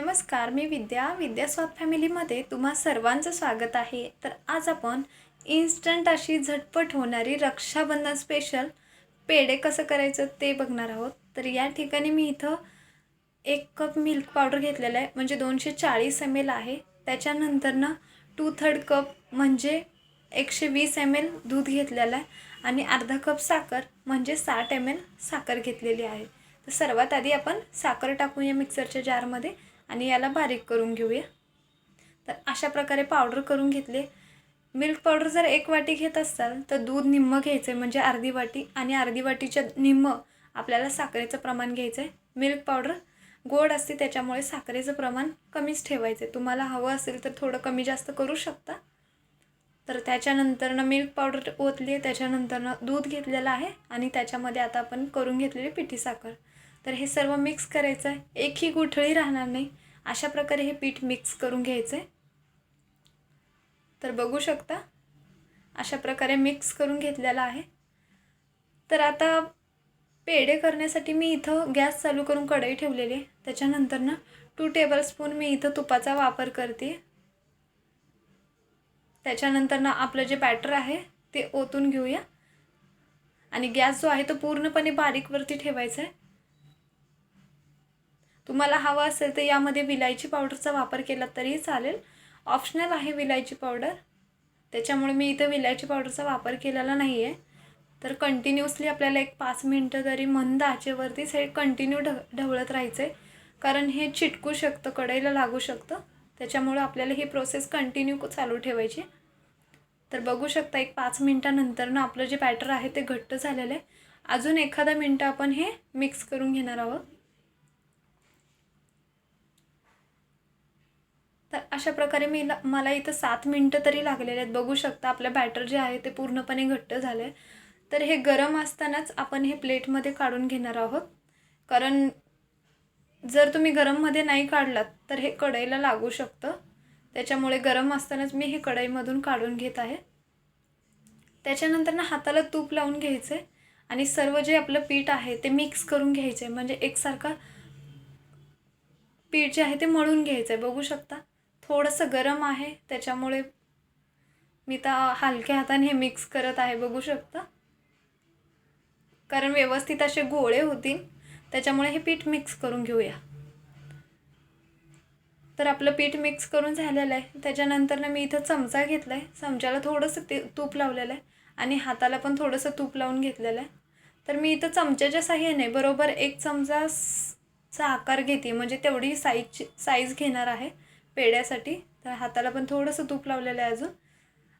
नमस्कार मी विद्या. विद्यास्वाद फॅमिलीमध्ये तुम्हा सर्वांचं स्वागत आहे. तर आज आपण इन्स्टंट अशी झटपट होणारी रक्षाबंधन स्पेशल पेढे कसं करायचं ते बघणार आहोत. तर या ठिकाणी मी इथं एक कप मिल्क पावडर घेतलेलं आहे. म्हणजे दोनशे चाळीस एम एल आहे. त्याच्यानंतरनं टू थर्ड कप म्हणजे एकशे वीस एम एल दूध घेतलेलं आहे. आणि अर्धा कप साखर म्हणजे साठ एम एल साखर घेतलेली आहे. तर सर्वात आधी आपण साखर टाकूया मिक्सरच्या जारमध्ये आणि याला बारीक करून घेऊया. तर अशा प्रकारे पावडर करून घेतले. मिल्क पावडर जर एक वाटी घेत असाल तर दूध निम्म घ्यायचं आहे म्हणजे अर्धी वाटी. आणि अर्धी वाटीच्या निम्म आपल्याला साखरेचं प्रमाण घ्यायचं आहे मिल्क पावडर गोड असते त्याच्यामुळे साखरेचं प्रमाण कमीच ठेवायचं आहे तुम्हाला हवं असेल तर थोडं कमी जास्त करू शकता. तर त्याच्यानंतरनं मिल्क पावडर ओतली आहे त्याच्यानंतरनं दूध घेतलेलं आहे. आणि त्याच्यामध्ये आता आपण करून घेतलेली पिठी साखर. तर हे सर्व मिक्स करायचं आहे एकही गुठळी राहणार नाही. अशा प्रकारे हे पीठ मिक्स करून घ्यायचं आहे तर बघू शकता अशा प्रकारे मिक्स करून घेतलेला आहे. तर आता पेढे करण्यासाठी मी इथं गॅस चालू करून कढई ठेवलेली आहे. त्याच्यानंतर ना टू टेबलस्पून मी इथं तुपाचा वापर करते. त्याच्यानंतर ना आपलं जे बॅटर आहे ते ओतून घेऊया. आणि गॅस जो आहे तो पूर्णपणे बारीकवरती ठेवायचा आहे. तुम्हाला हवं असेल तर यामध्ये विलायची पावडरचा वापर केला तरीही चालेल. ऑप्शनल आहे विलायची पावडर. त्याच्यामुळे मी इथं विलायची पावडरचा वापर केलेला नाही आहे तर कंटिन्युअसली आपल्याला एक पाच मिनटं तरी मंद आचेवरतीच हे कंटिन्यू ढ ढवळत राहायचं आहे कारण हे चिटकू शकतं कढईला लागू शकतं. त्याच्यामुळं आपल्याला ही प्रोसेस कंटिन्यू चालू ठेवायची. तर बघू शकता एक पाच मिनटानंतरनं आपलं जे बॅटर आहे ते घट्ट झालेलं आहे. अजून एखादा मिनटं आपण हे मिक्स करून घेणार आहोत. तर अशा प्रकारे मी मला इथं सात मिनटं तरी लागलेले आहेत. बघू शकता आपलं बॅटर जे आहे ते पूर्णपणे घट्ट झालं आहे तर हे गरम असतानाच आपण हे प्लेटमध्ये काढून घेणार आहोत. कारण जर तुम्ही गरममध्ये नाही काढलात तर हे कढईला लागू शकतं. त्याच्यामुळे गरम असतानाच मी हे कढईमधून काढून घेत आहे. त्याच्यानंतर ना हाताला तूप लावून घ्यायचं आहे आणि सर्व जे आपलं पीठ आहे ते मिक्स करून घ्यायचं आहे म्हणजे एकसारखा पीठ जे आहे ते मळून घ्यायचं आहे बघू शकता. थोडंसं गरम आहे त्याच्यामुळे मी तर हलक्या हाताने हे मिक्स करत आहे बघू शकता. कारण व्यवस्थित असे गोळे होतील त्याच्यामुळे हे पीठ मिक्स करून घेऊया. तर आपलं पीठ मिक्स करून झालेलं आहे. त्याच्यानंतर मी इथं चमचा घेतला आहे चमच्याला थोडंसं ते तूप लावलेलं आहे आणि हाताला पण थोडंसं तूप लावून घेतलेलं आहे. तर मी इथं चमच्याच्या साह्याने बरोबर एक चमचा चा आकार घेते. म्हणजे तेवढी साईजची साईज घेणार आहे. पेड्यासाठी तर हाताला पण थोडंसं तूप लावलेलं आहे अजून.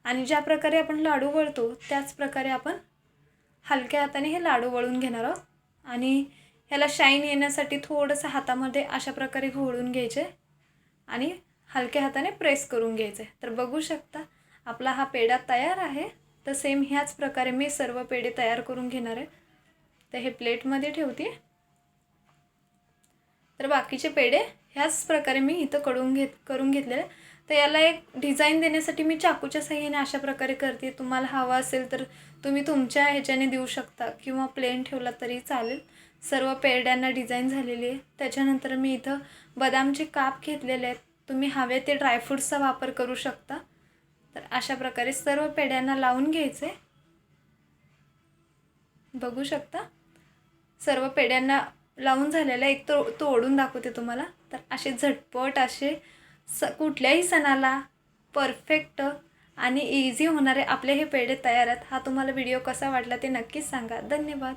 आणि ज्या प्रकारे आपण लाडू वळतो त्याच प्रकारे आपण हलक्या हाताने हे लाडू वळून घेणार आहोत. आणि ह्याला शाईन येण्यासाठी थोडंसं हातामध्ये अशा प्रकारे घोळून घ्यायचे आणि हलक्या हाताने प्रेस करून घ्यायचे. तर बघू शकता आपला हा पेढा तयार आहे. तर सेम ह्याच प्रकारे मी सर्व पेढे तयार करून घेणार आहे. तर हे प्लेटमध्ये ठेवते. तर बाकीचे पेढे ह्याच प्रकारे मी इथं कडून घेत करून घेतलेलं तर याला एक डिझाईन देण्यासाठी मी चाकूच्या साह्याने अशा प्रकारे करते. तुम्हाला हवा असेल तर तुम्ही तुमच्या ह्याच्याने देऊ शकता किंवा प्लेन ठेवला तरी चालेल. सर्व पेरड्यांना डिझाईन झालेली आहे. त्याच्यानंतर मी इथं बदामचे काप घेतलेले आहेत. तुम्ही हवे ते ड्रायफ्रूट्सचा वापर करू शकता. तर अशा प्रकारे सर्व पेड्यांना लावून घ्यायचे. बघू शकता? सर्व पेड्यांना लावून झालेला एक तो तोडून दाखवते तुम्हाला. तर असे झटपट असे स कुठल्याही सणाला परफेक्ट आणि इझी होणारे आपले हे पेढे तयार आहेत. हा तुम्हाला व्हिडिओ कसा वाटला ते नक्कीच सांगा. धन्यवाद.